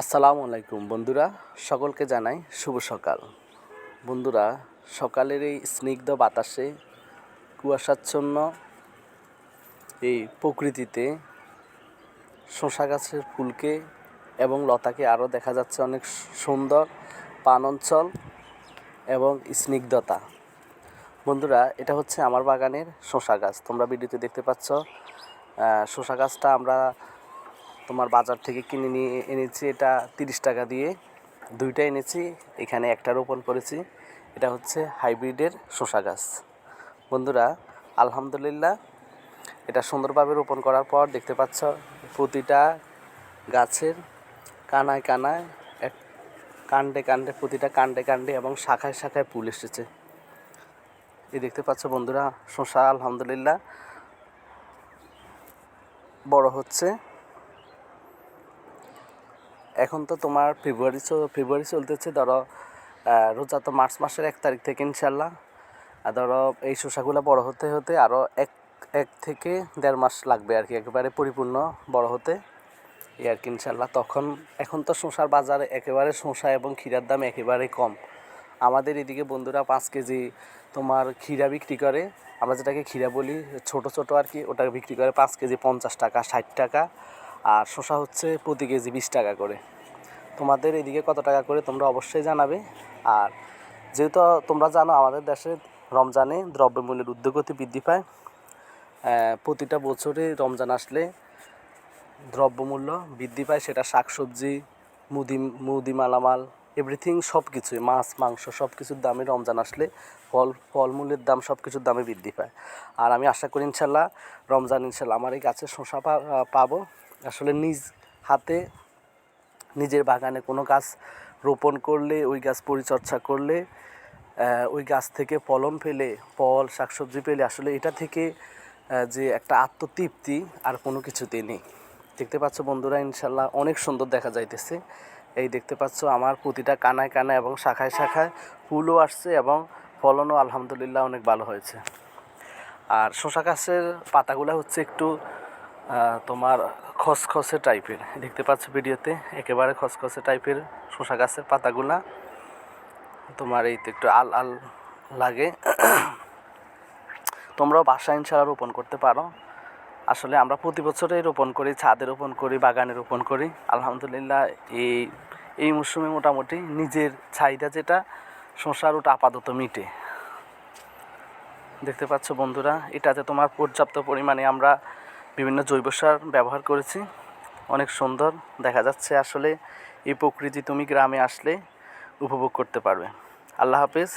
আসসালামু আলাইকুম বন্ধুরা, সকলকে জানাই শুভ সকাল। বন্ধুরা, সকালের এই স্নিগ্ধ বাতাসে, কুয়াশাচ্ছন্ন এই প্রকৃতিতে শশা গাছের ফুলকে এবং লতাকে আরও দেখা যাচ্ছে অনেক সুন্দর পান অঞ্চল এবং স্নিগ্ধতা। বন্ধুরা, এটা হচ্ছে আমার বাগানের শশা গাছ। তোমরা ভিডিওতে দেখতে পাচ্ছ শশা গাছটা আমরা তোমার বাজার থেকে কিনে নিয়ে এনেছি, এটা তিরিশ টাকা দিয়ে। দুইটা এনেছি, এখানে একটা রোপণ করেছি। এটা হচ্ছে হাইব্রিডের শশা গাছ। বন্ধুরা, আলহামদুলিল্লাহ, এটা সুন্দরভাবে রোপণ করার পর দেখতে পাচ্ছ, প্রতিটা গাছের কানায় কানায় এক কাণ্ডে কাণ্ডে, প্রতিটা কাণ্ডে কাণ্ডে এবং শাখায় শাখায় ফুল এসেছে। এই দেখতে পাচ্ছ বন্ধুরা শশা আলহামদুলিল্লাহ। বড় হচ্ছে। এখন তো তোমার ফেব্রুয়ারি ফেব্রুয়ারি চলতেছে, ধরো রোজা তো মার্চ মাসের এক তারিখ থেকে ইনশাল্লাহ আর ধরো, এই শসাগুলো বড় হতে হতে আরও এক এক থেকে দেড় মাস লাগবে আর কি, একেবারে পরিপূর্ণ বড় হতে। এই আর কি ইনশাল্লাহ তখন, এখন তো শসার বাজারে একেবারে শসা এবং ক্ষীরার দাম একেবারে কম। আমাদের এদিকে বন্ধুরা পাঁচ কেজি তোমার ক্ষীরা বিক্রি করে। আমরা যেটাকে ক্ষীরা বলি, ছোট ছোট আর কি, ওটা বিক্রি করে পাঁচ কেজি পঞ্চাশ টাকা, ষাট টাকা। আর শসা হচ্ছে প্রতি কেজি বিশ টাকা করে। তোমাদের এদিকে কত টাকা করে তোমরা অবশ্যই জানাবে। আর যেহেতু তোমরা জানো আমাদের দেশে রমজানে দ্রব্যমূল্যের উদ্যোগতি বৃদ্ধি পায় প্রতিটা বছরে রমজান আসলে দ্রব্যমূল্য বৃদ্ধি পায়, সেটা শাকসবজি, মুদি মুদি মালামাল এভরিথিং সব কিছুই মাছ, মাংস সব কিছুর দামে রমজান আসলে ফল, ফলমূলের দাম সব কিছুর দামে বৃদ্ধি পায়। আর আমি আশা করি ইনশাল্লাহ রমজান ইনশাল্লাহ আমার এই গাছের শসা পা- পাবো। আসলে নিজ হাতে নিজের বাগানে কোনো গাছ রোপণ করলে, ওই গাছ পরিচর্যা করলে ওই গাছ থেকে ফলন পেলে, ফল, শাকসবজি পেলে আসলে এটা থেকে যে একটা আত্মতৃপ্তি আর কোনো কিছুতেই নেই। দেখতে পাচ্ছ বন্ধুরা, ইনশাল্লাহ অনেক সুন্দর দেখা যাইতেছে। এই দেখতে পাচ্ছ আমার প্রতিটা কানায় কানায় এবং শাখায় শাখায় ফুলও আসছে এবং ফলনও আলহামদুলিল্লাহ অনেক ভালো হয়েছে। আর শশা গাছের পাতাগুলো হচ্ছে একটু তোমার খসখসে টাইপের দেখতে পাচ্ছ ভিডিওতে? একেবারে খসখসে টাইপের শশা গাছের পাতাগুলা। তোমার এই তো একটু আল আল লাগে। তোমরাও বাসায় ইনশাল্লাহ রোপণ করতে পারো। আসলে আমরা প্রতি বছরেই রোপণ করি, ছাদে রোপণ করি, বাগানে রোপণ করি। আলহামদুলিল্লাহ এই এই মরশুমে মোটামুটি নিজের চাহিদা যেটা শশার ওটা আপাতত মিটে। দেখতে পাচ্ছ বন্ধুরা এটাতে তোমার পর্যাপ্ত পরিমাণে আমরা বিভিন্ন জৈব সার ব্যবহার করেছি। অনেক সুন্দর দেখা যাচ্ছে আসলে এই প্রকৃতি তুমি গ্রামে আসলে উপভোগ করতে পারবে। আল্লাহ হাফেজ।